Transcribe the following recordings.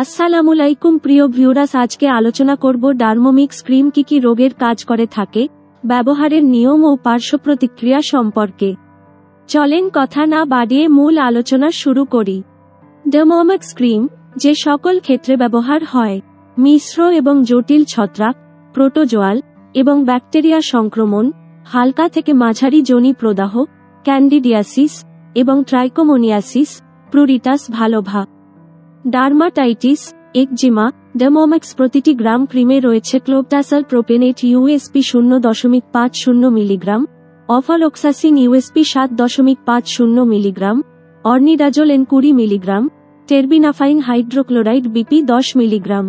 আসসালামুলাইকুম প্রিয় ভিউরাস আজকে আলোচনা করব ডার্মোমিক্স ক্রিম কি কি রোগের কাজ করে থাকে, ব্যবহারের নিয়ম ও পার্শ্ব প্রতিক্রিয়া সম্পর্কে। চলেন কথা না বাড়িয়ে মূল আলোচনা শুরু করি। ডার্মোমিক্স ক্রিম যে সকল ক্ষেত্রে ব্যবহার হয়, মিশ্র এবং জটিল ছত্রাক, প্রোটোজোয়াল এবং ব্যাকটেরিয়া সংক্রমণ, হালকা থেকে মাঝারি জনি প্রদাহ, ক্যান্ডিডিয়াসিস এবং trichomoniasis, pruritus vulvae. Dermatitis, eczema ডেমোমেক্স প্রতিটি গ্রাম ক্রিমে রয়েছে ক্লোপটাসাল প্রোপেনেট ইউএসপি শূন্য দশমিক পাঁচ শূন্য মিলিগ্রাম, অফালক্সাসিন ইউএসপি সাত দশমিক পাঁচ শূন্য মিলিগ্রাম, অর্নিডাজল এন কুড়ি মিলিগ্রাম, টেরবিনাফাইন হাইড্রোক্লোরাইড বিপি দশ মিলিগ্রাম।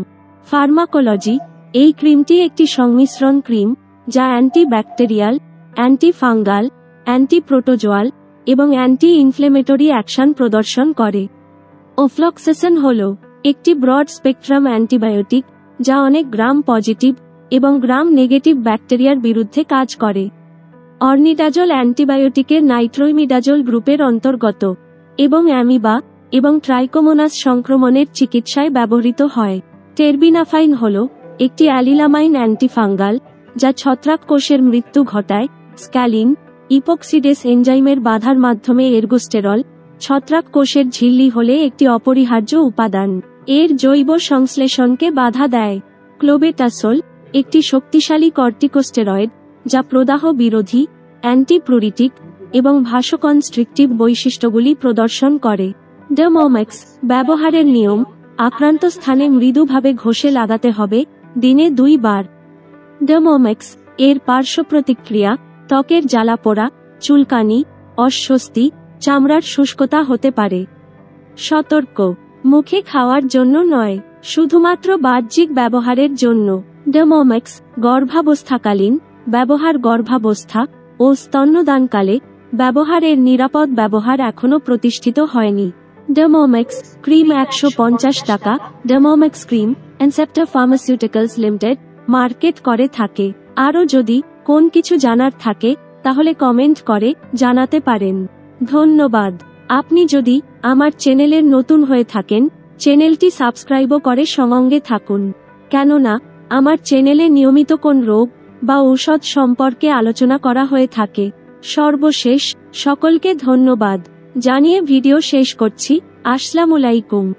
ফার্মাকোলজি, এই ক্রিমটি একটি সংমিশ্রণ ক্রিম, যা anti bacterial anti fungal anti protozoal এবং অ্যান্টি ইনফ্লেমেটরি অ্যাকশন প্রদর্শন করে। ওফ্লক্সেসন হল একটি ব্রড স্পেকট্রাম অ্যান্টিবায়োটিক যা অনেক গ্রাম পজিটিভ এবং গ্রাম নেগেটিভ ব্যাকটেরিয়ার বিরুদ্ধে কাজ করে। অর্নিডাজল অ্যান্টিবায়োটিকের নাইট্রোইমিডাজল গ্রুপের অন্তর্গত এবং অ্যামিবা এবং ট্রাইকোমোনাস সংক্রমণের চিকিৎসায় ব্যবহৃত হয়। টেরবিনাফাইন হল একটি অ্যালিলামাইন অ্যান্টিফাঙ্গাল যা ছত্রাক কোষের মৃত্যু ঘটায়, স্ক্যালিন, ইপোক্সিডেস এনজাইমের বাধার মাধ্যমে এরগোস্টেরল ছত্রাক কোষের ঝিল্লি হলে একটি অপরিহার্য উপাদান। এর জৈব সংশ্লেষণকে বাধা দেয় ক্লোবেটাসোল, একটি শক্তিশালী কর্টিকোস্টেরয়েড, যা প্রদাহ বিরোধী, অ্যান্টিপ্লুরিটিক এবং ভাসকনস্ট্রিকটিভ বৈশিষ্ট্যগুলি প্রদর্শন করে। ডেমোমেক্স ব্যবহারের নিয়ম, আক্রান্ত স্থানে মৃদুভাবে ঘষে লাগাতে হবে দিনে দুই বার। ডেমোমেক্স এর পার্শ্ব প্রতিক্রিয়া, ত্বকের জ্বালাপোড়া, চুলকানি, অস্বস্তি চামড়ার শুষ্কতা হতে পারে। সতর্ক, মুখে খাওয়ার জন্য নয়, শুধুমাত্র বাহ্যিক ব্যবহারের জন্য। ডেমোমেক্স গর্ভাবস্থাকালীন, ব্যবহার গর্ভাবস্থা ও স্তন্যদানকালে ব্যবহারের নিরাপদ ব্যবহার এখনও প্রতিষ্ঠিত হয়নি। ডেমোমেক্স ক্রিম একশো পঞ্চাশ টাকা ডেমোমেক্স ক্রিম অ্যানসেপ্টার ফার্মাসিউটিক্যালস লিমিটেড মার্কেট করে থাকে। আরও যদি কোন কিছু জানার থাকে, তাহলে কমেন্ট করে জানাতে পারেন। ধন্যবাদ। আপনি যদি আমার চ্যানেলের নতুন হয়ে থাকেন, চ্যানেলটি সাবস্ক্রাইবও করে সঙ্গে থাকুন। কেননা, আমার চ্যানেলে নিয়মিত কোন রোগ বা ঔষধ সম্পর্কে আলোচনা করা হয়ে থাকে। সর্বশেষ, সকলকে ধন্যবাদ। জানিয়ে ভিডিও শেষ করছি। আসসালামু আলাইকুম।